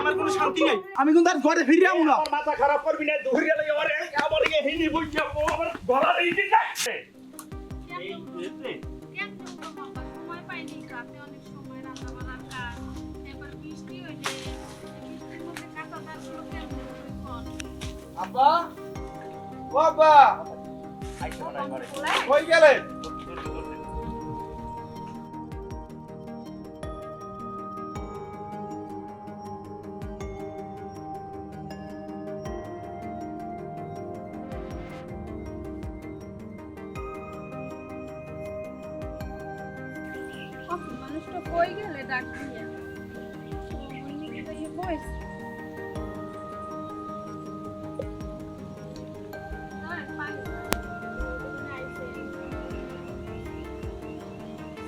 আমার কোনো শান্তি নাই। আমি কিন্তু আর ঘরে ফিরে যাব না। মাথা খারাপ করবি না ধরিয়া লই ওরে আমার এই হিন্দি বুঝছে আমার গলা যাচ্ছে এই বুঝছে কেন তো সময় পাইনি রাতে অনেক সময় রান্না বান্নার কাজ এবার বৃষ্টি হইলে বৃষ্টির মধ্যে কাঁচা দাঁতগুলো কেমন আব্বা। ও আব্বা। কই গেলেন মানুষটা কই গেলে ডাক দিয়ে?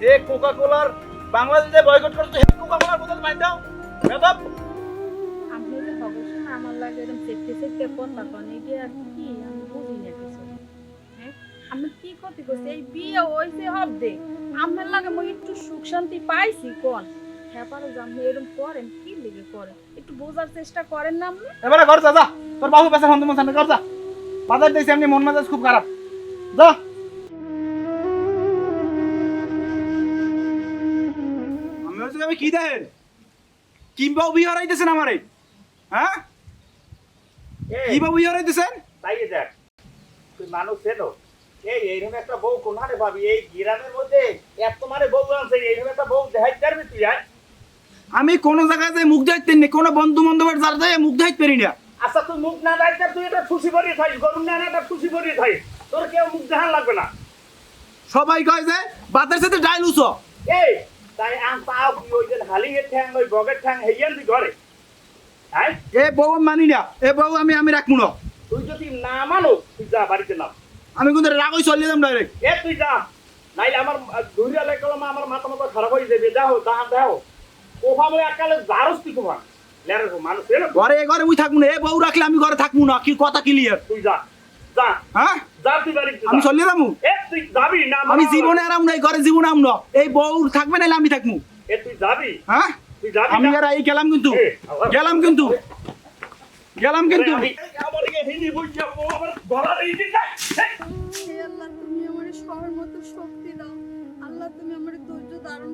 যে কোকা কোলার বাংলাদেশে বয়কট করছে সেই কোকা কোলার বোতল মাইন দাও। বেদব! আপনি যে ভগবান আমার লাগে এরকম চেপতে চেপতে করলা কোন আর কি আমি বুঝি না কিছু। হ্যাঁ? আমি কি করতে করছি? এই বিয়ে হইছে হবদে। আমার লাগে মই একটু সুখ শান্তি পাইছি কোন? হ্যাঁ পারো এরকম করেন কি লেগে করেন? একটু বোঝার চেষ্টা করেন না আপনি? এবারে ঘর যা যা। তোর বাবু পেছার হন্দ মন ঘর যা। বাজার দিয়েছি এমনি মন মেজাজ খুব খারাপ। যা। আমি হচ্ছে আমি কি দেয়? কিংবা বিয়ে হারাইতেছেন আমারে। হ্যাঁ? এই, কি বাবু বিয়ে হারাইতেছেন তাই দেখ তুই মানুষ চেনো এই এইরকম একটা বউ কোনহারে পাবি এই গ্রামের মধ্যে এত মানে বউ আনছে এইরকম একটা বউ দেখাইতে পারবি তুই আয় আমি কোনো জায়গায় যে মুখ দাইতে নি কোনো বন্ধু বান্ধবের যার যায় মুখ দাইতে পারি না। আচ্ছা তুই মুখ না দাইতে তুই এটা খুশি করিয়ে থাকিস গরম না এটা খুশি করিয়ে থাকিস তোর কেউ মুখ দেখান লাগবে না। সবাই কয় যে বাতের সাথে ডাইল উচো এই তাই আম পাও কি ওই যে হালিয়ের ঠ্যাং ওই বগের ঠ্যাং হেইয়ান তুই ঘরে। হ্যাঁ? এ বউ মানি না এ বউ আমি আমি রাখব না। তুই যদি না মানো তুই যা বাড়িতে নাম। আমি কিন্তু রাগই চলিয়ে যাম ডাইরেক্ট এ তুই যা। নাইলে আমার ধুরিয়া লেগে আমার মাথা মাথা খারাপ হয়ে যাবে। যাও দাহান দাও মই একালে জারস তুই লেরে ঘরে ঘরে মুই থাকব না এ বউ রাখলে আমি ঘরে থাকব না কি কথা ক্লিয়ার তুই যা যা। হ্যাঁ? আমি যা। চলিয়ে যাব তুই যাবি না আমি জীবনে আরাম নাই ঘরে জীবনে আম না এই বউ থাকবে নাহলে আমি থাকব। এ তুই যাবি? হ্যাঁ? তুই আমি না? আর এই গেলাম কিন্তু। গেলাম কিন্তু। গেলাম কিন্তু।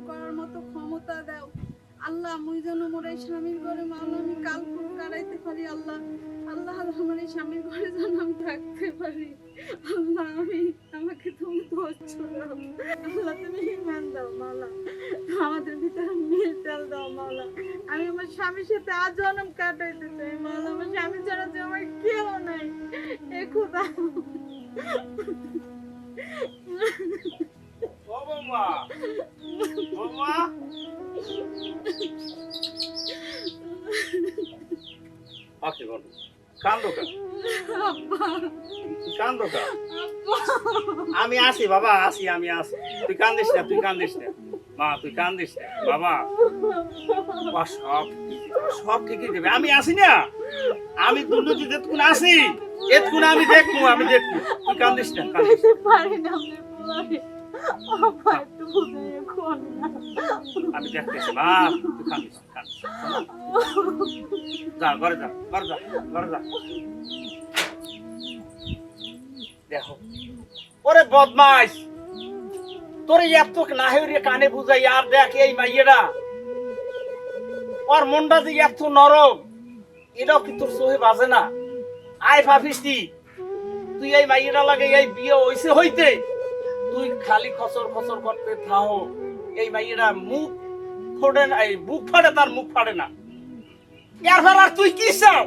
করার মতো ক্ষমতা দাও। আল্লাহ, মুই যেন মোর এই স্বামীর ঘরে মাওলা আমি কাল খুব কাটাইতে পারি, আল্লাহ। আল্লাহ, আমার এই স্বামীর ঘরে যেন আমি থাকতে পারি। আল্লাহ, আমি আমাকে তুমি দাও আল্লাহ, তুমি ইমান দাও, মাওলা। আমাদের ভিতরে মিল চাল দাও, মাওলা। আমি আমার স্বামীর সাথে আজ জন্ম কাটাইতে চাই, মাওলা। আমার স্বামী ছাড়া যে আমার কেউ নাই। এ খোদা। আমি আসি বাবা, আসি, আমি আসি। তুই কান্দিস না, তুই কান্দিস না। মা, তুই কান্দিস না। বাবা সব সব ঠিকই দেবে। আমি আসি না। আমি দুর্নীতি যেতক্ষণ আসি এতক্ষণ আমি দেখব আমি দেখব। তুই কান্দিস না কান্দিস। না। আমি দেখতেছি, মা, তুই কান্দিস কান্দিস দেখো। ওরে বদমাইশ! তোর এত নাহেরিয়ে কানে বুঝাই, আর দেখ এই মাইয়েরা। ওর মনটা যে এত নরম, এটাও কি তোর সহে বাজে না? আয় ভাবিসি তুই এই মাইয়েরা লাগে এই বিয়ে হইছে হইতে। তুই খালি খসর খসর করতে থাও। এই মাইয়েরা মুখ ফোড়ে না, এই বুক ফাড়ে তার মুখ ফাড়ে না। এরপর আর তুই কি চাও?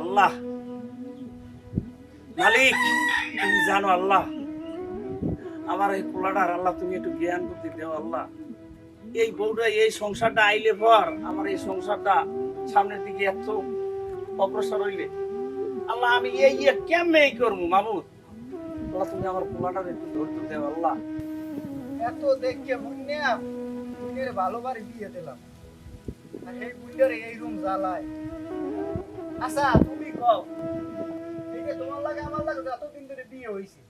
আল্লাহ, মালিক, তুমি জানো আল্লাহ, আমার এই পোলাটার আল্লাহ, তুমি একটু জ্ঞান বুদ্ধি দেও আল্লাহ। এই বউটা, এই সংসারটা আইলে পর আমার এই সংসারটা সামনের দিকে এত অগ্রসর হইলে। আল্লাহ, আমি এই ইয়ে কেমনে করব মামুদ আল্লাহ তুমি আমার পোলাটার একটু ধৈর্য দেও আল্লাহ। এত দেখে মুন্নে মুন্নের ভালোবারে বিয়ে দিলাম। আর এই মুন্নের এই রুম জ্বালায়। আচ্ছা তুমি কও, এই যে তোমার লাগে আমার লাগে এতদিন ধরে বিয়ে হয়েছে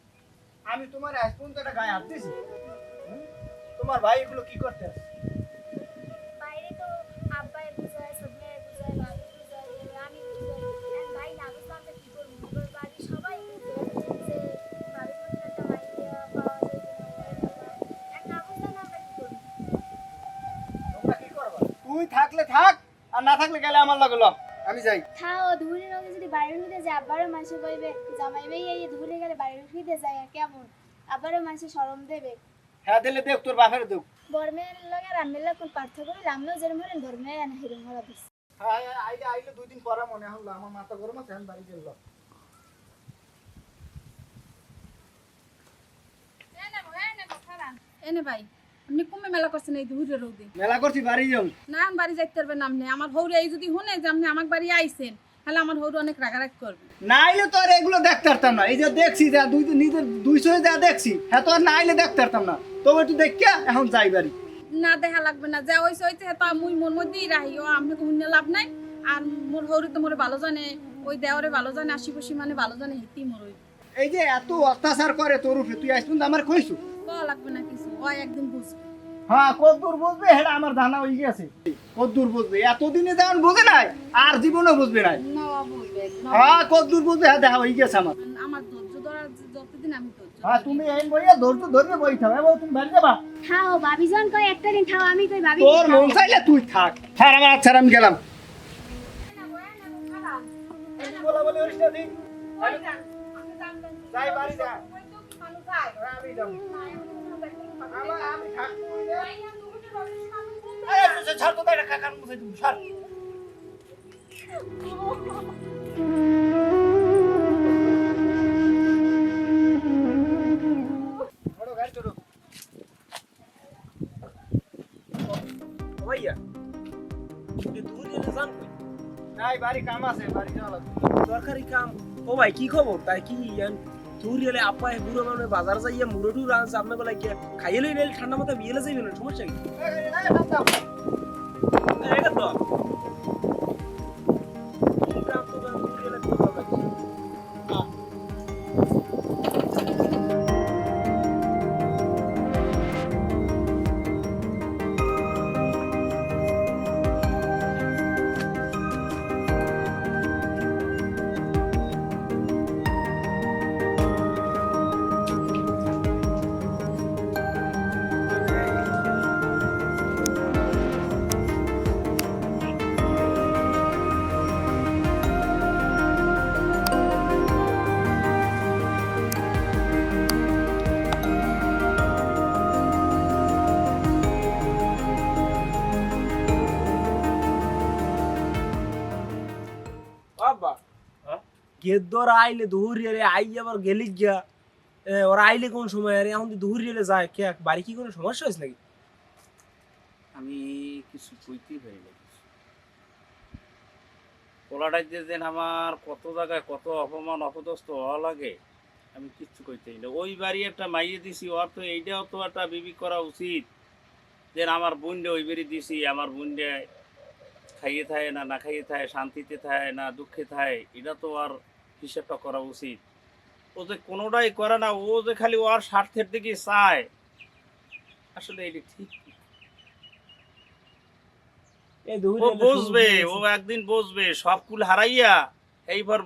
আমি তোমার আজ পর্যন্ত একটা গায়ে হাত দিছি। তোমার ভাই এগুলো কি করতে আছে? তুই থাকলে থাক আর না থাকলে গেলে আমার লাগে ল আমি যাই। থাও ধুলি রঙে যদি বাইরে উঠে যায় আবারও মানুষে কইবে জামাই ভাই এই ধুলি গেলে বাইরে উঠে যায় কেমন? আবারও মানুষে শরম দেবে। হ্যাঁ দিলে দেখ তোর বাপের দেখ। বর্মের লগে রামের লগে কোন পার্থক্য হইলে আমিও যেরকম হলেন বর্মে আনা হিরম হলা দিস হ্যাঁ হ্যাঁ, আইলে আইলে দুই দিন পরে মনে হলো আমার মাথা গরম আছে আমি বাড়ি গেল এনে ভাই। আপনি কমে মেলা করছেন এই দুহুরে রোদে? মেলা করছি বাড়ি যাও। না আমি বাড়ি যাইতে পারবেন আপনি। আমার হৌরে এই যদি শুনে যে আপনি আমার বাড়ি আইছেন তাহলে আমার হৌরে অনেক রাগারাগ করবে। না আইলে তো আর এগুলো দেখতে পারতাম না। এই যে দেখছি যা দুই নিজের দুইশো যা দেখছি হ্যাঁ তো আর না আইলে দেখতে পারতাম না। তবে একটু দেখিয়া এখন যাই বাড়ি। না দেখা লাগবে না। যা হইছে হইছে তো মুই মোর মধ্যেই রাহি ও আপনাকে শুনে লাভ নাই। আর মোর হৌরে তো মোরে ভালো জানে। ওই দেওয়ারে ভালো জানে আশিপাশি মানে ভালো জানে হিতি মোর এই যে এত অত্যাচার করে তোর উপরে তুই আসবি আমার কইছু? কওয়া লাগবে না কিছু ও একদিন বুঝবে হ্যাঁ কত বুঝবে সেটা আমার জানা হয়ে গেছে কত বুঝবে এতদিনে যেমন বুঝে নাই আর জীবনে বুঝবে নাই হ্যাঁ কত বুঝবে হ্যাঁ দেখা হয়ে গেছে আমার আমার ধৈর্য ধরার যতদিন আমি হ্যাঁ তুমি এই বইয়া ধৈর্য ধরে বই থাকবে এবার তুমি বাড়ি যাবা থাও ভাবি জন কয় একটা দিন থাও আমি কই ভাবি তোর মন চাইলে তুই থাক হ্যাঁ আমার আচ্ছা আমি গেলাম বলা বলে করিস না তুই। যাই বাড়ি যা ছাড় তো না, কাকার মুখে তুমি, ছাড়। নাই, বাড়ি কাম আছে, বাড়ি যাওয়া লাগবে। সরকারি কাম ও ভাই কি খবর তাই কি ইয়ান আপা গেলে বুড়ো মানে বাজার যাইয়া মুড়ো টুর আনছে আপনার গলায় গিয়া খাইয়ে লই ঠান্ডা মাথা বিয়েলে যাইবে না সমস্যা কি? এটা তো গেদ্দর আইলে দুহুর রেলে আই আবার গেলি গিয়া। ওরা আইলে কোন সময়? আরে, এখন দুহুর রেলে যায়। কে, বাড়ি কি কোনো সমস্যা হয়েছে নাকি? আমি কিছু কইতেই পারি না। পোলাটাই যে যেন আমার কত জায়গায় কত অপমান, অপদস্থ হওয়া লাগে, আমি কিচ্ছু কইতেই না। ওই বাড়ি একটা মাইয়ে দিছি, ওর তো এইটাও তো একটা বিবি করা উচিত। যে আমার বোনডে ওই বাড়ি দিছি, আমার বোনডে খাইয়ে থাকে না না খাইয়ে থাকে শান্তিতে থাকে না, দুঃখে থাকে এটা তো আর হিসেবটা করা উচিত। ও যে কোনোটাই করে না ও যে খালি ওর স্বার্থের দিকে চায়। আসলে এটা ঠিক ও বুঝবে ও একদিন বুঝবে সব কুল হারাইয়া এইবার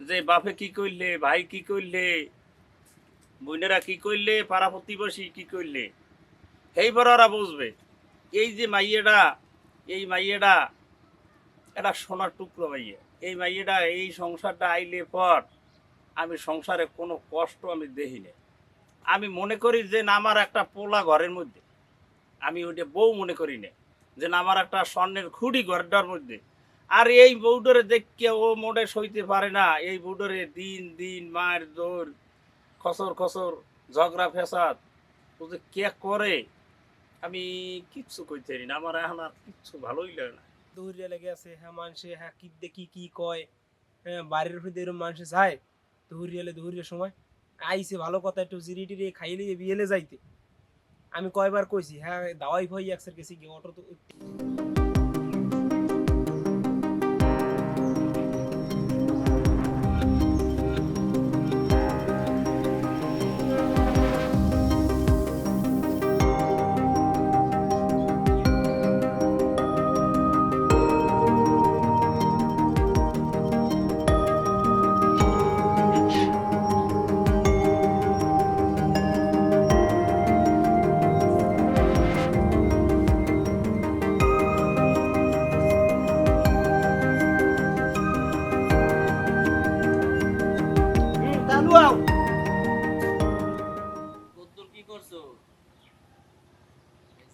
যে বাপে কি করলে ভাই কি করলে বোনেরা কি করলে পাড়া প্রতিবেশী কি করলে। এইবার ওরা বুঝবে এই যে মাইয়েটা এই মাইয়েটা এটা সোনার টুকরো মাইয়া। এই মাইয়েটা এই সংসারটা আইলে পর আমি সংসারে কোনো কষ্ট আমি দেখি না। আমি মনে করি যে না, আমার একটা পোলা ঘরের মধ্যে। আমি ওইটা বউ মনে করি না, যে না, আমার একটা স্বর্ণের খুঁড়ি ঘরটার মধ্যে। আর এই বউডরে দেখকে ও মোড়ে সইতে পারে না। এই বউডরে দিন দিন মায়ের দৌড়, খসর খসর, ঝগড়া ফেসাদ ও যে কে করে, আমি কিচ্ছু কইতে না। আমার এখন আর কিচ্ছু ভালোই লাগে না। দৌড়িয়া লেগে আছে হ্যাঁ মানুষে হ্যাঁ কি দেখি, কি কয় হ্যাঁ বাড়ির ভিতরে এরকম মানুষে যায় দৌড়িয়ালে দৌড়িয়ার সময় আইসে ভালো কথা, একটু জিরি টিরি খাইলে বিয়েলে যাইতে। আমি কয়বার কইছি হ্যাঁ দাওয়াই ভয় একসার গেছি অটো তো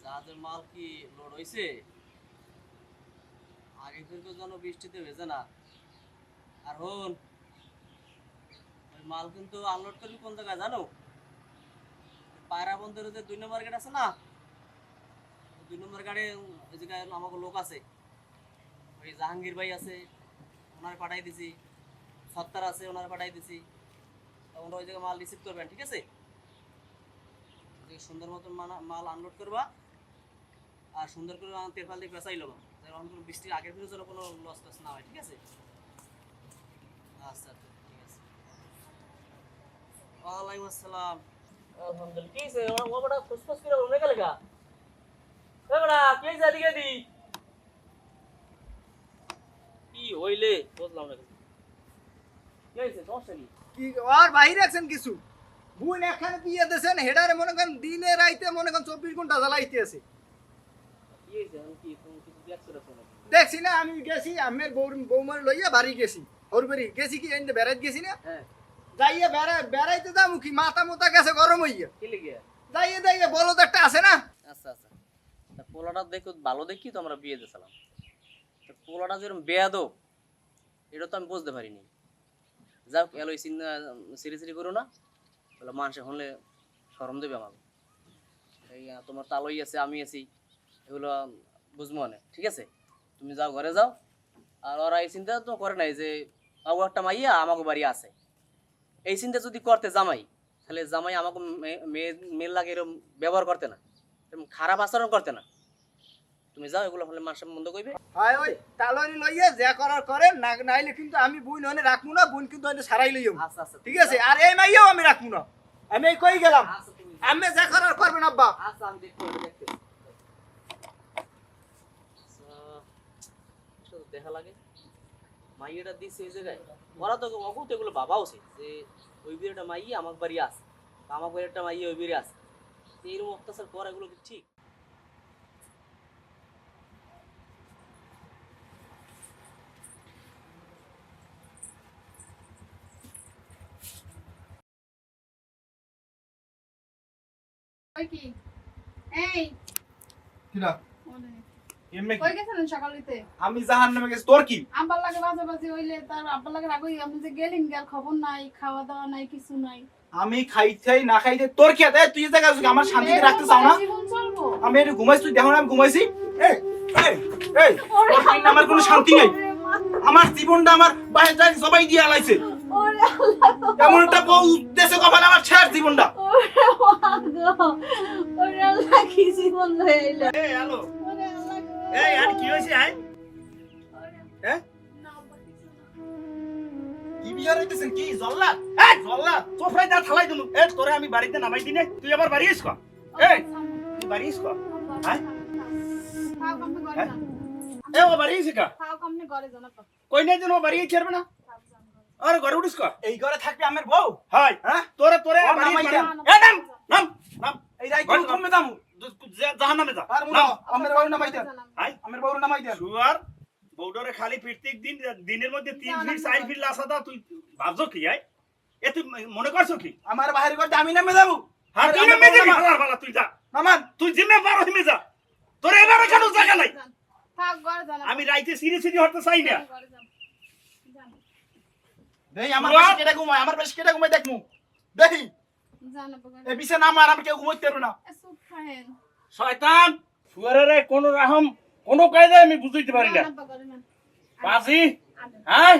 জাহাজের মাল কি লোড কোন জায়গায় জানো? পায়রা বন্ধের যে দুই নম্বর গেট আছে না দুই নম্বর গাড়ি ওই লোক আছে। ওই জাহাঙ্গীর ভাই আছে, ওনার পাঠাই দিছি। সত্তার আছে, ওনার পাঠাই দিছি। তা ওনারা ওই জায়গায় মাল রিসিভ করবেন ঠিক আছে? সুন্দর মতন মাল আনলোড করবা। আর সুন্দর করে আমার দিয়ে পেঁচাই লোবা। যেমন কোনো বৃষ্টির আগের দিনে যেন কোনো লস টস না হয় ঠিক আছে? আচ্ছা আচ্ছা, ঠিক আছে। ওয়ালাইকুম আসসালাম। কি কি কি হইলে? বুঝলাম না। কি হইছে কি আর বাইরে আছেন কিছু? বুন এখানে বিয়ে দিয়েছেন হেডারে মনে করেন দিনে রাইতে মনে করেন চব্বিশ ঘণ্টা জ্বালাইতে আছে। দেখছ না আমি গেছি আমের বউ বৌমার লইয়া বাড়ি গেছি ওর বাড়ি গেছি কি এনে বেড়াইতে গেছি না? হ্যাঁ। যাইয়া বেড়াই বেড়াইতে যাব কি মাথা মোতা গেছে গরম হইয়া। যাইয়ে যাইয়ে বলদ একটা আছে না? আচ্ছা আচ্ছা। পোলাটা দেখো ভালো দেখি তো আমরা বিয়ে দিয়েছিলাম। পোলাটা যেরকম বেয়াদব এটা তো আমি বুঝতে পারিনি। যাও এলো চিন্তা সিরি সিরি করো না। বলে মানুষে হলে সরম দেবে আমাকে। এই তোমার তালই আছে, আমি আছি। এগুলো বুঝব না। ঠিক আছে? তুমি যাও, ঘরে যাও। আর ওরা এই চিন্তা তো করে নাই যে আবু একটা মাইয়া আমাকে বাড়ি আছে। এই চিন্তা যদি করতে জামাই, তাহলে জামাই আমাকে মেয়ে মেয়ের লাগে এরকম ব্যবহার করতে না। এরকম খারাপ আচরণ করতে না। তুমি যাও এগুলো হলে মানুষের মন্দ কইবে হয় ওই তালরি লইয়া যা করার করে না নাইলে কিন্তু আমি বুন হনে রাখব না বুন কিন্তু হনে সারাই লইম আচ্ছা আচ্ছা ঠিক আছে? আর এই মাইয়াও আমি রাখব না। আমি এই কই গেলাম? আচ্ছা আমি যা করার করবেন আব্বা। আচ্ছা আমি শুধু দেখা লাগে। মাইয়াটা দিচ্ছে এই জায়গায়। ওরা তো অকুত এগুলো বাবা উচিত যে ওই বিয়েটা মাইয়া আমার বাড়ি আছে। আমার বাড়ির একটা মাইয়া ওই বিয়ে আছে। এইরকম অত্যাচার করা এগুলো কি ঠিক? কি? এই। কিরা? কই গেছিলেন সকালেতে আমি জাহান নামে গেছি তোর কি? আব্বার লাগে বাজে বাজে হইলে তার আব্বার লাগে রাগ আপনি যে গেলেন গেল খবর নাই খাওয়া দাওয়া নাই কিছু নাই। আমি খাইতে না খাইতে তোর কি আছে তুই জায়গা আমার শান্তিতে রাখতে চাও না? আমি একটু ঘুমাইছি তুই দেখো না আমি ঘুমাইছি। এই এই এই আমার কোনো শান্তি নেই। আমার জীবনটা আমার বাইরে যাই সবাই দিয়ে আলাইছে। ওরে আল্লাহ। এমন একটা বউ দেশে কপাল আমার শেষ জীবনটা। ওরে আল্লাহ। কি জীবন লয়ে এই হ্যালো ওরে আল্লাহ গো এই আর কি হইছে আই হ্যাঁ? না আব্বা কিছু না। কি বিয়ার হইতেছেন কি জল্লা এই জল্লা সোফায় দা থালাই দিমু এই তোরে আমি বাড়িতে নামাই দিনে তুই আবার বাড়ি আইস কর এই তুই বাড়ি আইস কর হ্যাঁ? এ ও বাড়ি আপা কই নাই যেন বাড়ি আইছে না। আরে ঘরে উঠিস কর। এই ঘরে থাকবে আমার বউ? হয় হ্যাঁ? তোরে তোরে মানে এ নাম নাম। নাম। এই রাই কোন কমে দামু জাহান নামে যা আর মুনা নাম। আমের যান আপা। হাই। আমের নামাই দেন। সুয়ার বউডরে খালি প্রত্যেক দিন দিনের মধ্যে তিন ফিট না। চার ফিট লাসা দাও তুই ভাবছ কি আই এ তুই মনে করছ কি? আমার বাহির করতে আমি নামে যাব। হ্যাঁ আরে তুই আমার নেমে যাবি। নামা- হালার তুই যা। নামান তুই জিম্মে পারো হিমে যা। তোর এবারে কেন জায়গা নাই। আমি রাইতে সিরি সিরি হতে চাই না। দেই আমার কেটে ঘুমায় আমার কেটে দেখমু এ আমি কেউ ঘুমাইতে না। শয়তান সুয়ারের কোন রাহম কোন কায়দায় আমি বুঝতে পারি না। বাজি হ্যাঁ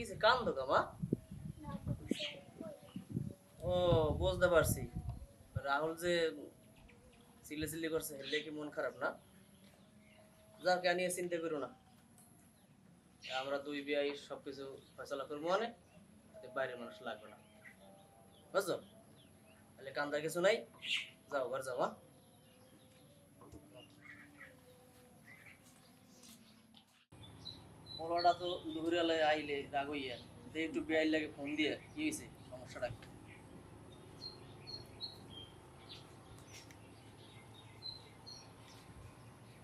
কি সে কান তো কামা ও, বুঝতে পারছি। রাহুল যে চিল্লি চিল্লি করছে হেললে কি মন খারাপ না। যা কে নিয়ে চিন্তা করো না। আমরা দুই বিয়াই সবকিছু ফয়সলা করব মানে বাইরের মানুষ লাগবে না। বুঝছ? তাহলে কান্দার কিছু নাই। যাও, ঘর যাও হ্যাঁ পোলাটা তো দুপুরে আইলে রাগ হইয়া দিয়ে একটু বেআইন লাগে ফোন দিয়ে কি হয়েছে সমস্যাটা?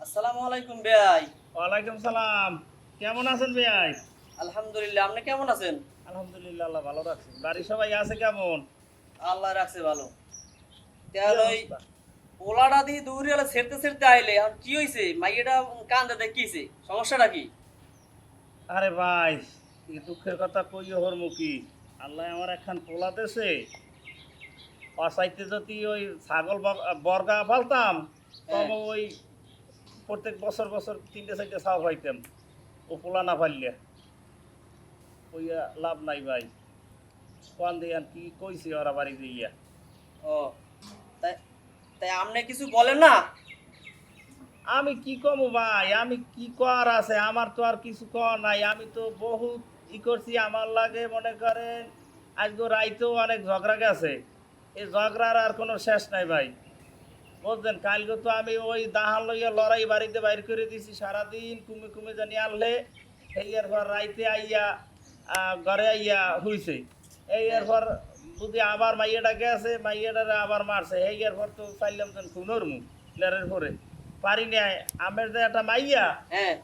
আসসালামু আলাইকুম বেআই ওয়ালাইকুম সালাম। কেমন আছেন ভাই আলহামদুলিল্লাহ আপনি কেমন আছেন? আলহামদুলিল্লাহ আল্লাহ ভালো রাখছেন বাড়ির সবাই আছে কেমন? আল্লাহ রাখছে ভালো। তাহলে ওই পোলাটা দিয়ে দৌড়ে ছেড়তে ছেড়তে আইলে আর কি হয়েছে মাইয়েটা কান্দে দেখিয়েছে সমস্যাটা কি? আরে ভাই এই দুঃখের কথা কই হর মুখী? আল্লাহ আমার একখান পোলা দেশে অসাইতে যদি ওই ছাগল বর্গা ফালতাম তবে ওই প্রত্যেক বছর বছর তিনটে চারটে ছাও পাইতাম। ও পোলা না ফাললে ওইয়া লাভ নাই ভাই। কোন দিয়ান কি কইছে ওরা বাড়ি দিয়া ও তাই তাই আপনি কিছু বলেন না? আমি কি কম ভাই? আমি কি কর আছে? আমার তো আর কিছু কর নাই। আমি তো বহুত ই করছি আমার লাগে, মনে করেন, আজকে রাইতেও অনেক ঝগড়া গেছে। এই ঝগড়ার আর কোনো শেষ নাই ভাই। বুঝলেন? কালকে তো আমি ওই দাহাল লইয়া লড়াই বাড়িতে বাইর করে দিছি। সারাদিন কুমে কুমে জানি আনলে, এই এর পর রাইতে আইয়া ঘরে আইয়া হইছে এই এর পর যদি আবার মাইয়াটা গেছে, মাইয়াটারে আবার মারছে। এই এর পর তো চাইলাম তো খুনোর মুখ পরে। পারি নাই। আমের যে একটা মাইয়া হ্যাঁ।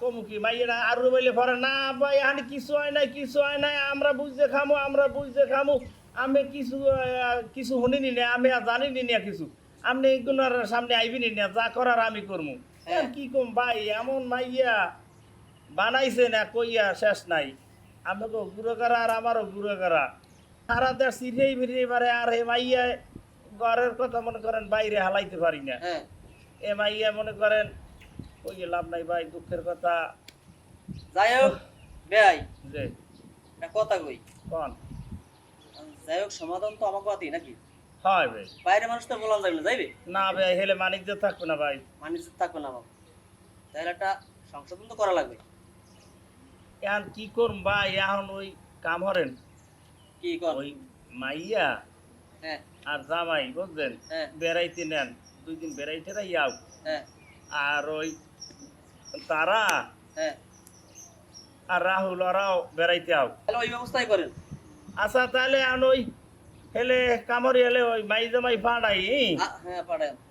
কমুকি মাইয়েরা আরও বলে পরে না ভাই এখানে কিছু হয় নাই কিছু হয় নাই আমরা বুঝতে খামু আমরা বুঝতে খামু। আমি কিছু কিছু শুনিনি না আমি আর জানিনি না কিছু। আপনি এগুলোর সামনে আইবিনি না যা করার আমি করব হ্যাঁ। কি কম ভাই এমন মাইয়া বানাইছে না কইয়া শেষ নাই। আমাকে গুঁড়ো করা আর আমারও গুঁড়ো করা। সারা দেশ সিরিয়াই মিরিয়ে পারে আর এই মাইয়া ঘরের কথা মনে করেন বাইরে হালাইতে পারি না। হ্যাঁ এ মনে করেন ওই যে লাভ নাই ভাই দুঃখের কথা। যাই হোক বেআই যে একটা কথা কই। কন? যাই হোক সমাধান তো আমার কথাই নাকি? হয় ভাই। বাইরে মানুষ তো বলা যাবে না যাইবে? না ভাই হেলে মানিজ্য থাকবে না ভাই। মানুষ থাকবে না বাবা তাহলে একটা সংশোধন তো করা লাগবে। এখন কি করুম ভাই এখন ওই কাম হরেন কি কর? ওই মাইয়া হ্যাঁ। আর জামাই বুঝলেন? হ্যাঁ। বেড়াইতে নেন। দুই দিন বেড়াইতে যাও হ্যাঁ। আর ওই তারা হ্যাঁ। আর রাহুল ওরাও বেড়াইতে আও তাহলে ওই ব্যবস্থাই করেন। আচ্ছা তাহলে এখন ওই হেলে কামড়ি হেলে ওই মাই জামাই ফাড়াই হ্যাঁ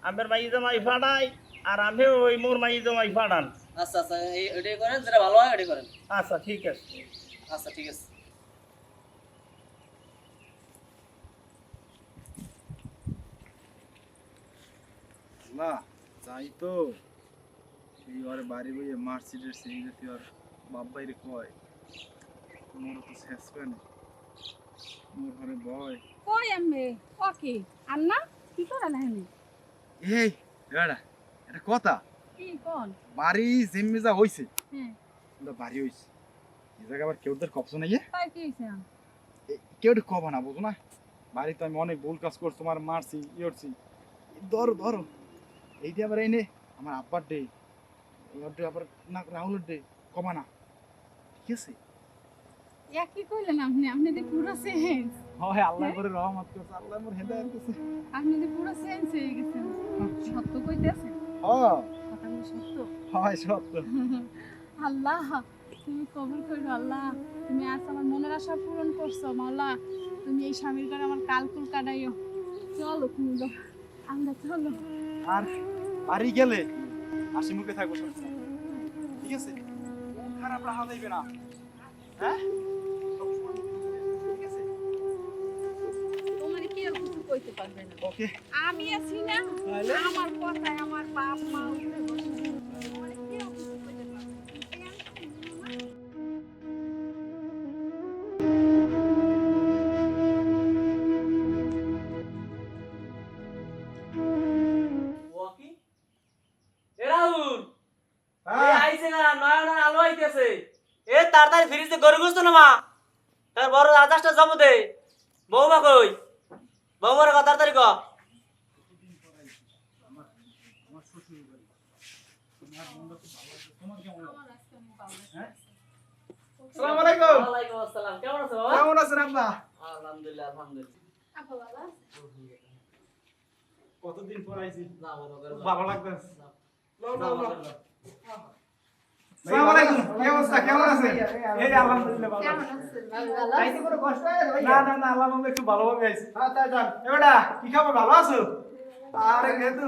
আমের মাই জামাই ফাড়াই আর আমিও ওই মোর মাই জামাই ফাড়ান। আচ্ছা আচ্ছা এই এটাই করেন যেটা ভালো হয় এটাই করেন। আচ্ছা ঠিক আছে। আচ্ছা ঠিক আছে। না যাই তো। এই ওর বাড়ি বইয়ে মার্সিডের সেই যদি ওর বাপ বাইরে কয় মোর তো শেষ করে না মোর ঘরে বয়। কই আম্মে? ওকে আন্না? কি করা লাহেনি এই এবারা এটা কথা। কি কোন? বাড়ি জিম্মি যা হইছে। হ্যাঁ। বাড়ি হইছে। এই জায়গা আবার কেউ তোর কপস নাই তাই কি হইছে? কেউ কব না বুঝো না? বাড়িতে আমি অনেক ভুল কাজ করছি তোমার মারছি ই করছি। ধরো ধরো। এইটা আবার এই নে আমার আব্বার ডে ওর ডে আবার না রাহুলের ডে কবা না। ঠিক আছে? ইয়া কি কইলেন আপনি? আপনি তো পুরো সেন্স হয় আল্লাহ করে রহমত করছে আল্লাহ মোর হেদায়েত করছে। আপনি তো পুরো সেন্স হয়ে গেছেন। সত্য কইতেছেন হ্যাঁ। কথাগুলো সত্য? হয় সত্য। আল্লাহ তুমি কবুল করো আল্লাহ। তুমি আজ আমার মনের আশা পূরণ করছ মাওলা। তুমি এই স্বামীর করে আমার কালকুল কাটাইও। চলো কুন্দ আমরা চলো। আর বাড়ি গেলে হাসি মুখে থাকব সবসময়। ঠিক আছে? খারাপ রাহা দেবে না। হ্যাঁ? আমি আছি না? আমার কথায় আমার বাপ মা আসসালামু আলাইকুম। ওয়ালাইকুম আসসালাম। কেমন আছো বাবা? কেমন আছেন আব্বা? আলহামদুলিল্লাহ আলহামদুলিল্লাহ। আপা বাবা কতদিন পর আইছি? না বাবা ভালো লাগতেছে। না, বাবা করে আসসালামু আলাইকুম। কি অবস্থা? কেমন আছেন? এই আলহামদুলিল্লাহ ভালো কেমন আছেন? ভালো আইতে কোনো কষ্ট হয় না? না আল্লাহ একটু ভালোভাবে আইছি। হ্যাঁ তাই যান এবারে কি খবর? ভালো আছো? আরে গেতু